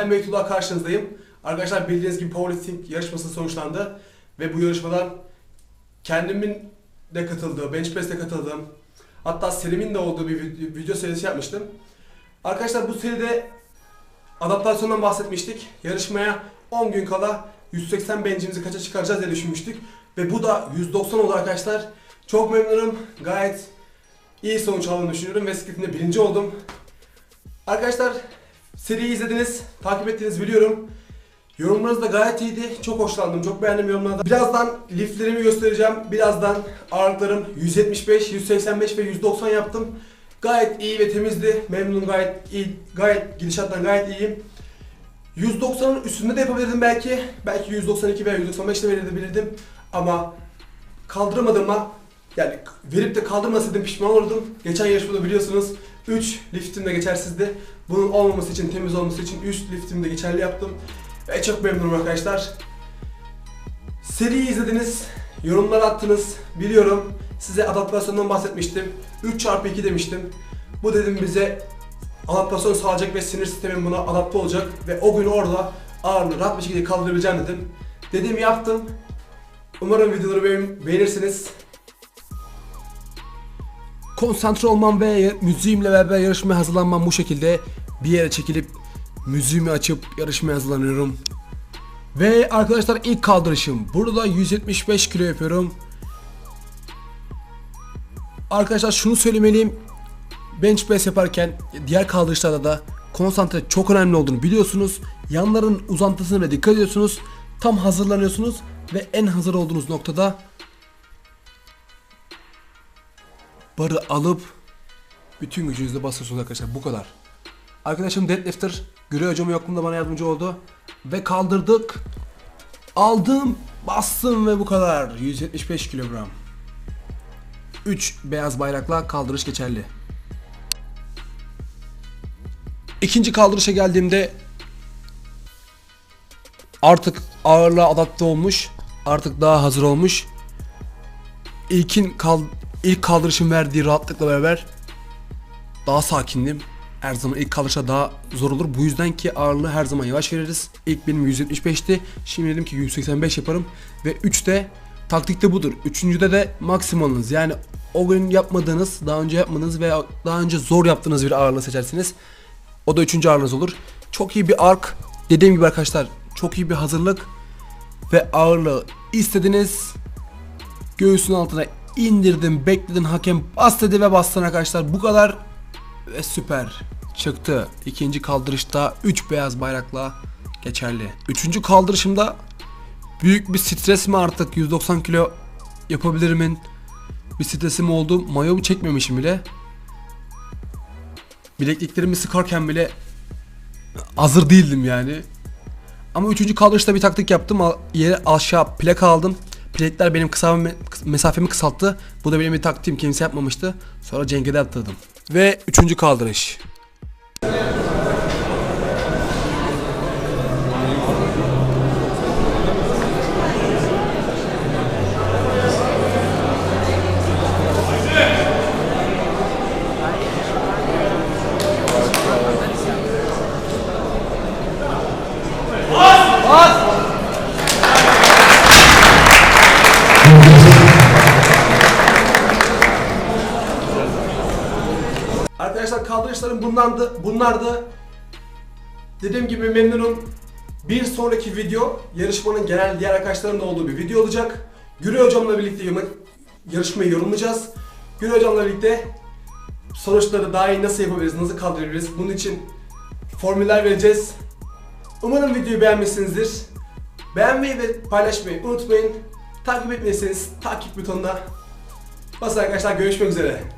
Ben Beytullah karşınızdayım. Arkadaşlar bildiğiniz gibi powerlifting yarışması sonuçlandı. Ve bu yarışmadan kendimin de katıldığı, bench press'te katıldığım, hatta Selim'in de olduğu bir video, serisi yapmıştım. Arkadaşlar bu seride adaptasyondan bahsetmiştik. Yarışmaya 10 gün kala 180 bench'imizi kaça çıkaracağız diye düşünmüştük. Ve bu da 190 oldu arkadaşlar. Çok memnunum. Gayet iyi sonuç aldığımı düşünüyorum ve sikletimde birinci oldum. Arkadaşlar seriyi izlediniz, takip ettiğinizi biliyorum. Yorumlarınız da gayet iyiydi. Çok hoşlandım, çok beğendim yorumlarda. Birazdan liftlerimi göstereceğim. Birazdan ağırlıklarım 175, 185 ve 190 yaptım. Gayet iyi ve temizdi. Memnunum gayet iyi, gayet gidişattan gayet iyiyim. 190'ın üstünde de yapabilirdim belki. Belki 192 veya 195 de verebilirdim. Ama kaldıramadığıma yani verip de kaldırmasaydım pişman olurdum. Geçen yarışmada biliyorsunuz 3 liftim de geçersizdi. Bunun olmaması için, temiz olması için 3 liftim de geçerli yaptım. Ve çok memnunum arkadaşlar. Seriyi izlediniz, yorumlar attınız, biliyorum. Size adaptasyondan bahsetmiştim. 3x2 demiştim. Bu dedim bize adaptasyon sağlayacak ve sinir sistemin buna adapte olacak. Ve o gün orada ağırlığı rahat bir şekilde kaldırabileceğim dedim. Dediğimi yaptım. Umarım videoları beğen- beğenirsiniz. Konsantre olmam ve müziğimle beraber yarışmaya hazırlanmam bu şekilde. Bir yere çekilip müziğimi açıp yarışmaya hazırlanıyorum. Ve arkadaşlar ilk kaldırışım. Burada 175 kilo yapıyorum. Arkadaşlar şunu söylemeliyim. Bench press yaparken diğer kaldırışlarda da konsantre çok önemli olduğunu biliyorsunuz. Yanların uzantısına dikkat ediyorsunuz. Tam hazırlanıyorsunuz ve en hazır olduğunuz noktada barı alıp bütün gücünüzle basıyorsunuz arkadaşlar. Bu kadar. Arkadaşım deadlifter Gürey hocam yokluğunda bana yardımcı oldu. Ve kaldırdık. Aldım, bastım ve bu kadar. 175 kilogram. 3 beyaz bayrakla kaldırış geçerli. İkinci kaldırışa geldiğimde artık ağırlığa adapte olmuş. Artık daha hazır olmuş. İlkin kal ilk kaldırışın verdiği rahatlıkla beraber daha sakindim. Her zaman ilk kaldırışa daha zor olur. Bu yüzden ki ağırlığı her zaman yavaş veririz. İlk benim 175'ti. Şimdi dedim ki 185 yaparım. Ve 3'te taktikte budur. Üçüncüde de maksimalınız. Yani o gün yapmadığınız, daha önce yapmadığınız veya daha önce zor yaptığınız bir ağırlığı seçersiniz. O da üçüncü ağırlığınız olur. Çok iyi bir ark. Dediğim gibi arkadaşlar çok iyi bir hazırlık. Ve ağırlığı istediniz. Göğsün altına indirdim, bekledin hakem bas dedi ve bastın arkadaşlar. Bu kadar ve süper. Çıktı. İkinci kaldırışta 3 beyaz bayrakla geçerli. Üçüncü kaldırışımda büyük bir stres mi artık 190 kilo yapabilirimin bir stresim oldu. Mayomu çekmemişim bile. Bilekliklerimi sıkarken bile hazır değildim yani. Ama üçüncü kaldırışta bir taktik yaptım. Yere aşağı plak aldım. Plakler benim kısa mesafemi kısalttı. Bu da benim bir taktiğim kimse yapmamıştı. Sonra Cenk'e attırdım. Ve üçüncü kaldırış. Kaldırışlarım bunlardı. bunlardı. Dediğim gibi memnunum. Bir sonraki video yarışmanın genel diğer arkadaşlarımın da olduğu bir video olacak. Gürü hocamla birlikte yarışmayı yorumlayacağız. Gürü hocamla birlikte sonuçları daha iyi nasıl yapabiliriz, nasıl kaldırabiliriz bunun için formüller vereceğiz. Umarım videoyu beğenmişsinizdir. Beğenmeyi ve paylaşmayı unutmayın. Takip etmediyseniz takip butonuna basın arkadaşlar görüşmek üzere.